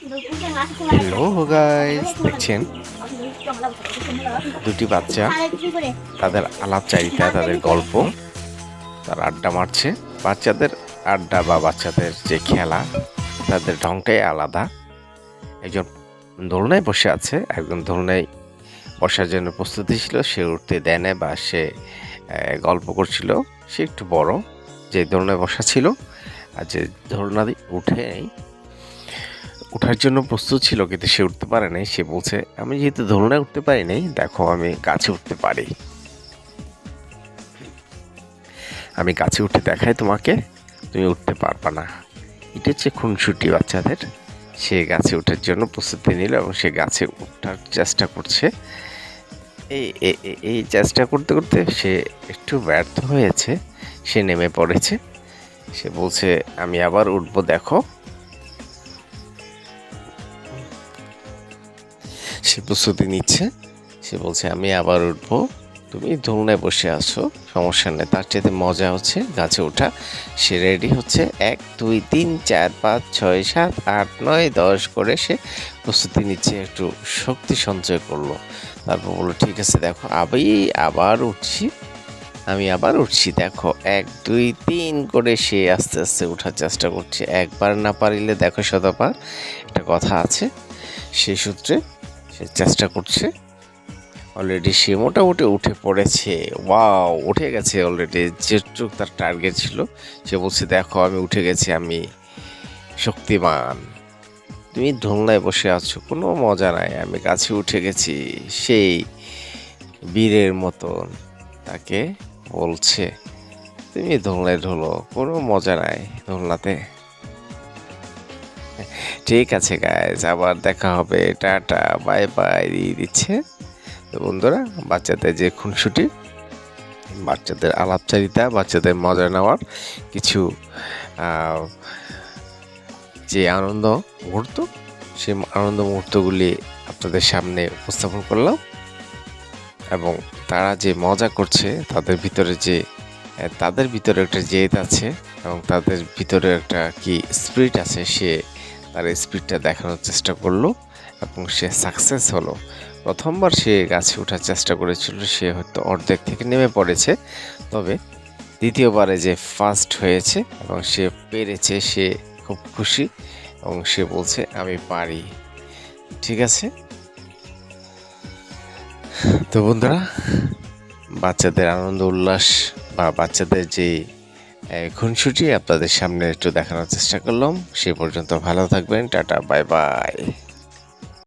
Hello guys দেখছেন? দুটি বাচ্চা। তাদের আলাপ আলাপচারিতা তাদের গল্প। তার আড্ডা মারছে। বাচ্চাদের আড্ডা বা বাচ্চাদের যে খেলা, তাদের ঢংটাই আলাদা। একজন দোলনায় বসে আছে। একজন দোলনায় বসার জন্য প্রস্তুতি ছিল। সে উঠতে দেয় না বা সে গল্প করছিল। সে একটু বড়। যে দোলনায় বসা ছিল। আর যে দোলনা উঠে ওঠার জন্য প্রস্তুত ছিল, কিন্তু সে উঠতে পারে নাই। সে বলছে, আমি যেহেতু দোলনায় উঠতে পারি নাই, দেখো আমি গাছে উঠতে পারি। আমি গাছে উঠে দেখাই তোমাকে, তুমি উঠতে পারবা না। এটা হচ্ছে খুনসুটি বাচ্চাদের। সে গাছে ওঠার জন্য প্রস্তুতি নিল এবং সে গাছে ওঠার চেষ্টা করছে। এই এই চেষ্টা করতে করতে সে একটু ব্যর্থ হয়েছে। সে নেমে পড়েছে। সে বলছে, আমি আবার উঠবো, দেখো। সে প্রস্তুতি নিচ্ছে। সে বলছে, আমি আবার উঠবো। তুমি দোলনায় বসে আছো, সমস্যা নেই। তার চাইতে মজা হচ্ছে গাছে ওঠা। সে রেডি হচ্ছে। এক, দুই, তিন, চার, পাঁচ, ছয়, সাত, আট, নয়, দশ করে সে প্রস্তুতি নিচ্ছে। একটু শক্তি সঞ্চয় করল। তারপর বলল, ঠিক আছে, দেখো, আমি আবার উঠছি। আমি আবার উঠছি। দেখো, এক, দুই, তিন করে সে আস্তে আস্তে ওঠার চেষ্টা করছে। একবার না পারিলে দেখো শতবার একটা কথা আছে সেই সূত্রে সে চেষ্টা করছে। অলরেডি সে মোটামুটি উঠে পড়েছে। ওয়াও উঠে গেছে অলরেডি যেটুক তার টার্গেট ছিল, সে বলছে, দেখো, আমি উঠে গেছি, আমি শক্তিমান। তুমি দোলনায় বসে আছো, কোনো মজা নাই, আমি গাছে উঠে গেছি। সেই বীরের মতন তাকে বলছে, তুমি দোলনায় ঢোলো, কোনো মজা নাই দোলনাতে ঠিক আছে গাইজ আবার দেখা হবে। টাটা বাই বাই দিয়ে দিচ্ছে। তো বন্ধুরা, বাচ্চাদের যে খুনসুটি, বাচ্চাদের আলাপচারিতা, বাচ্চাদের মজা নেওয়ার কিছু যে আনন্দ মুহূর্ত, সেই আনন্দ মুহূর্তগুলি আপনাদের সামনে উপস্থাপন করলাম। এবং তারা যে মজা করছে, তাদের ভিতরে যে, তাদের ভিতরে একটা জেদ আছে এবং তাদের ভিতরে একটা কি স্পিরিট আছে, সে তার স্পিডটা দেখানোর চেষ্টা করল এবং সে সাকসেস হলো। প্রথমবার সে গাছে ওঠার চেষ্টা করেছিল, সে হয়তো অর্ধেক থেকে নেমে পড়েছে। তবে দ্বিতীয়বারে যে ফার্স্ট হয়েছে এবং সে পেরেছে, সে খুব খুশি এবং সে বলছে, আমি পারি। ঠিক আছে? তো বন্ধুরা, বাচ্চাদের আনন্দ, উল্লাস বা বাচ্চাদের যে খুনসুটি আপনাদের সামনে একটু দেখানোর চেষ্টা করলাম। সে পর্যন্ত ভালো থাকবেন টাটা বাই বাই